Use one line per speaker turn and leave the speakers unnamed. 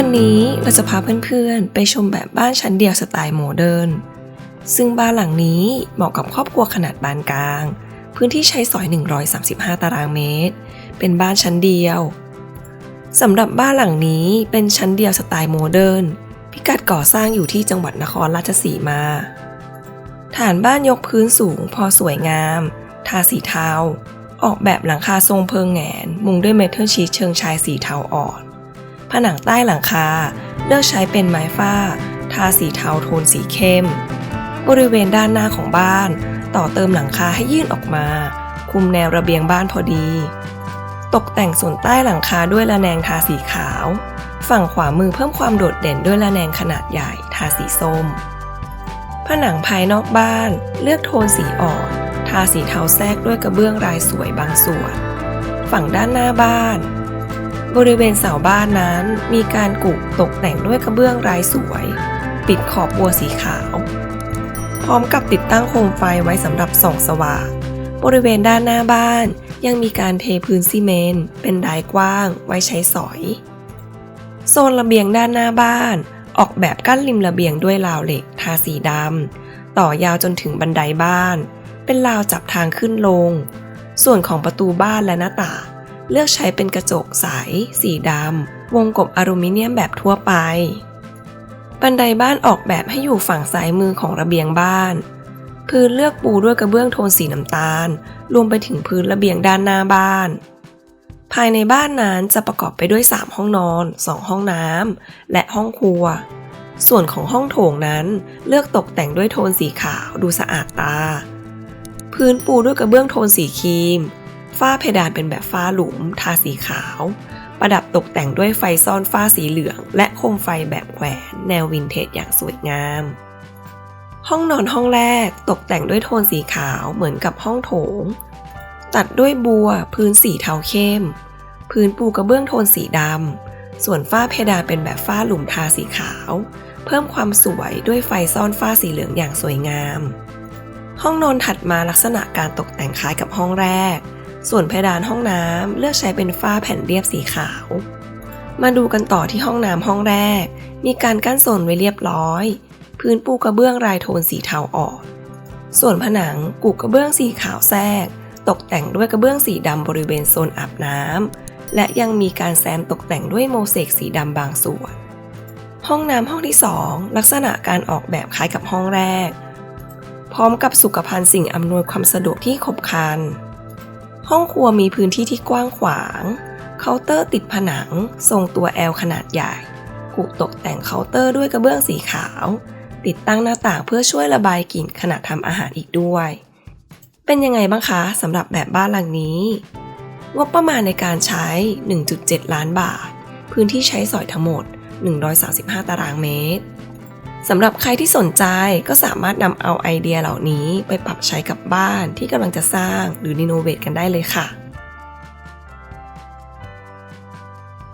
วันนี้เราจะพาเพื่อนๆ ไปชมแบบบ้านชั้นเดียวสไตล์โมเดิร์น ซึ่งบ้านหลังนี้เหมาะกับครอบครัวขนาดปานกลาง พื้นที่ใช้สอย 135 ตารางเมตร เป็นบ้านชั้นเดียว สำหรับบ้านหลังนี้เป็นชั้นเดียวสไตล์โมเดิร์น พิกัดก่อสร้างอยู่ที่จังหวัดนครราชสีมา ฐานบ้านยกพื้นสูงพอสวยงาม ทาสีเทา ออกแบบหลังคาทรงเพิงแหงน มุงด้วยเมทัลชีทเชิงชายสีเทาอ่อน ผนังใต้หลังคา เลือกใช้เป็นไม้ฝ้า ทาสีเทาโทนสีเข้ม บริเวณด้านหน้าของบ้าน ต่อเติมหลังคาให้ยื่นออกมา คุมแนวระเบียงบ้านพอดี ตกแต่งส่วนใต้หลังคาด้วยระแนงทาสีขาว ฝั่งขวามือเพิ่มความโดดเด่นด้วยระแนงขนาดใหญ่ทาสีส้ม ผนังภายนอกบ้าน เลือกโทนสีอ่อนทาสีเทาแทรกด้วยกระเบื้องลายสวยบางส่วน ฝั่งด้านหน้าบ้าน บริเวณเสาบ้านนั้นมีการกุตกแต่งด้วยกระเบื้องลายสวยปิดขอบบัวสีขาว พร้อมกับติดตั้งโคมไฟไว้สำหรับส่องสว่าง บริเวณด้านหน้าบ้านยังมีการเทพื้นซีเมนต์เป็นดายกว้างไว้ใช้สอย โซนระเบียงด้านหน้าบ้าน ออกแบบกั้นริมระเบียงด้วยราวเหล็กทาสีดำต่อยาวจนถึงบันไดบ้าน เป็นราวจับทางขึ้นลง ส่วนของประตูบ้านและหน้าต่าง เลือกใช้เป็นกระจกใส สีดำ วงกบอลูมิเนียมแบบทั่วไป บันไดบ้านออกแบบให้อยู่ฝั่งซ้ายมือของระเบียงบ้าน พื้นเลือกปูด้วยกระเบื้องโทนสีน้ำตาล รวมไปถึงพื้นระเบียงด้านหน้าบ้าน ภายในบ้านนั้นจะประกอบไปด้วย 3 ห้องนอน 2 ห้องน้ำ และห้องครัว ส่วนของห้องโถงนั้นเลือกตกแต่งด้วยโทนสีขาวดูสะอาดตา พื้นปูด้วยกระเบื้องโทนสีครีม ฝ้าเพดานเป็นแบบฝ้าหลุม ทาสีขาว ประดับตกแต่งด้วยไฟซ่อนฝ้าสีเหลือง และโคมไฟแบบแขวน แนววินเทจอย่างสวยงาม ห้องนอนห้องแรกตกแต่งด้วยโทนสีขาวเหมือนกับห้องโถง ตัดด้วยบัวพื้นสีเทาเข้ม พื้นปูกระเบื้องโทนสีดำ ส่วนฝ้าเพดานเป็นแบบฝ้าหลุมทาสีขาว เพิ่มความสวยด้วยไฟซ่อนฝ้าสีเหลืองอย่างสวยงาม ห้องนอนถัดมาลักษณะการตกแต่งคล้ายกับห้องแรก ส่วนเพดานห้องน้ำเลือกใช้เป็นฝ้าแผ่นเรียบสีขาว มาดูกันต่อที่ห้องน้ำห้องแรก มีการกั้นโซนไว้เรียบร้อย พื้นปูกระเบื้องลายโทนสีเทาอ่อนส่วนผนังกูกระเบื้องสีขาวแทรก ตกแต่งด้วยกระเบื้องสีดำบริเวณโซนอาบน้ำและยังมีการแซมตกแต่งด้วยโมเสกสีดำบางส่วน ห้องน้ำห้องที่ 2 ลักษณะการออกแบบคล้ายกับห้องแรก พร้อมกับสุขภัณฑ์สิ่งอำนวยความสะดวกที่ครบครัน ห้องครัวมีพื้นที่ที่กว้างขวาง เคาน์เตอร์ติดผนัง ทรงตัว L ขนาดใหญ่กูกตกแต่งเคาน์เตอร์ด้วยกระเบื้องสีขาว ติดตั้งหน้าต่างเพื่อช่วยระบายกลิ่นขณะทำอาหารอีกด้วย เป็นยังไงบ้างคะสำหรับแบบบ้านหลังนี้งบประมาณในการใช้ 1.7 ล้านบาท พื้นที่ใช้สอยทั้งหมด 135 ตารางเมตร สำหรับใครที่สนใจก็สามารถนำเอาไอเดียเหล่านี้ไปปรับใช้กับบ้านที่กำลังจะสร้างหรือรีโนเวทกันได้เลยค่ะ